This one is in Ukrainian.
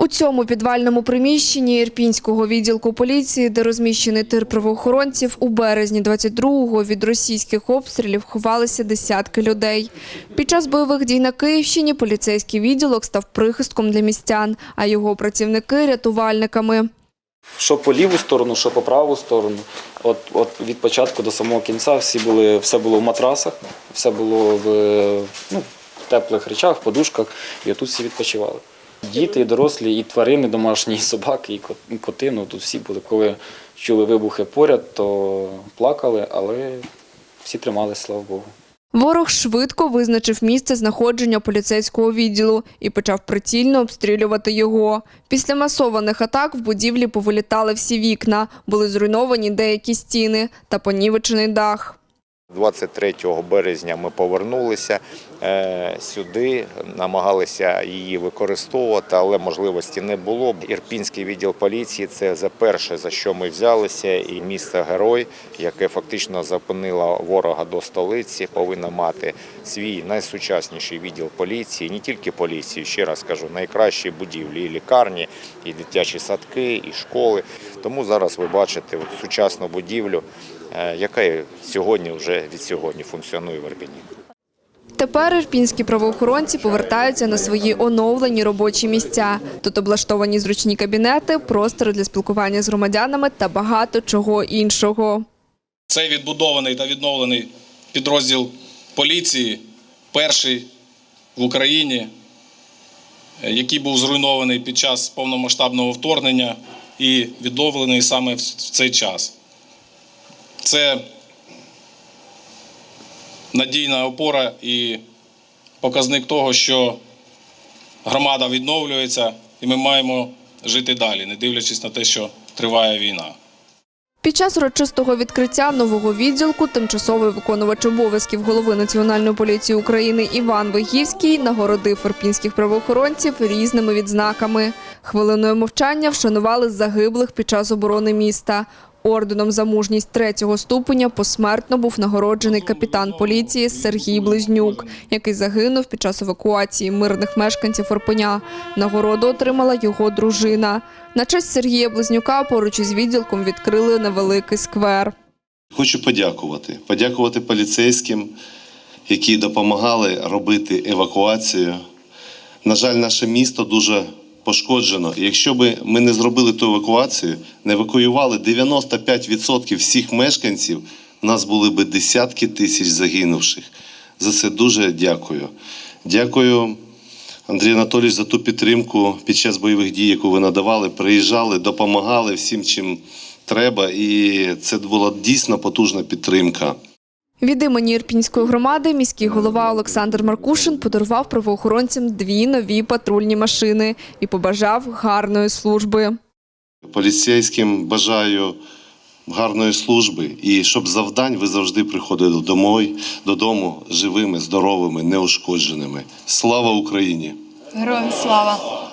У цьому підвальному приміщенні Ірпінського відділку поліції, де розміщений тир правоохоронців, у березні 22-го від російських обстрілів ховалися десятки людей. Під час бойових дій на Київщині поліцейський відділок став прихистком для містян, а його працівники – рятувальниками. Що по ліву сторону, що по праву сторону. От, от від початку до самого кінця всі були, все було в матрасах, все було в, ну, теплих речах, в подушках, і отут всі відпочивали. Діти, і дорослі, і тварини, домашні, і собаки, і ко- коти. Ну, тут всі були. Коли чули вибухи поряд, то плакали, але всі трималися, слава Богу. Ворог швидко визначив місце знаходження поліцейського відділу і почав прицільно обстрілювати його. Після масованих атак в будівлі повилітали всі вікна, були зруйновані деякі стіни та понівечений дах. 23 березня ми повернулися сюди, намагалися її використовувати, але можливості не було. Ірпінський відділ поліції це за перше, за що ми взялися, і місто герой, яке фактично зупинило ворога до столиці, повинно мати свій найсучасніший відділ поліції, не тільки поліції, ще раз кажу, найкращі будівлі, і лікарні, і дитячі садки, і школи. Тому зараз ви бачите сучасну будівлю, е, яка сьогодні вже від сьогодні функціонує в Ірпіні. Тепер ірпінські правоохоронці повертаються на свої оновлені робочі місця. Тут облаштовані зручні кабінети, простори для спілкування з громадянами та багато чого іншого. Цей відбудований та відновлений підрозділ поліції, перший в Україні, який був зруйнований під час повномасштабного вторгнення і відновлений саме в цей час. Це надійна опора і показник того, що громада відновлюється, і ми маємо жити далі, не дивлячись на те, що триває війна. Під час урочистого відкриття нового відділку тимчасовий виконувач обов'язків голови Національної поліції України Іван Вигівський нагородив ірпінських правоохоронців різними відзнаками. Хвилиною мовчання вшанували загиблих під час оборони міста. Орденом за мужність третього ступеня посмертно був нагороджений капітан поліції Сергій Близнюк, який загинув під час евакуації мирних мешканців Ірпеня. Нагороду отримала його дружина. На честь Сергія Близнюка поруч із відділком відкрили невеликий сквер. Хочу подякувати. Подякувати поліцейським, які допомагали робити евакуацію. На жаль, наше місто дуже пошкоджено. Якщо б ми не зробили ту евакуацію, не евакуювали 95% всіх мешканців, у нас були б десятки тисяч загинувших. За це дуже дякую. Дякую, Андрій Анатолійович, за ту підтримку під час бойових дій, яку ви надавали. Приїжджали, допомагали всім, чим треба. І це була дійсно потужна підтримка. Від імені Ірпінської громади міський голова Олександр Маркушин подарував правоохоронцям дві нові патрульні машини і побажав гарної служби. Поліцейським бажаю гарної служби і щоб завдань ви завжди приходили домой, додому живими, здоровими, неушкодженими. Слава Україні! Героям слава!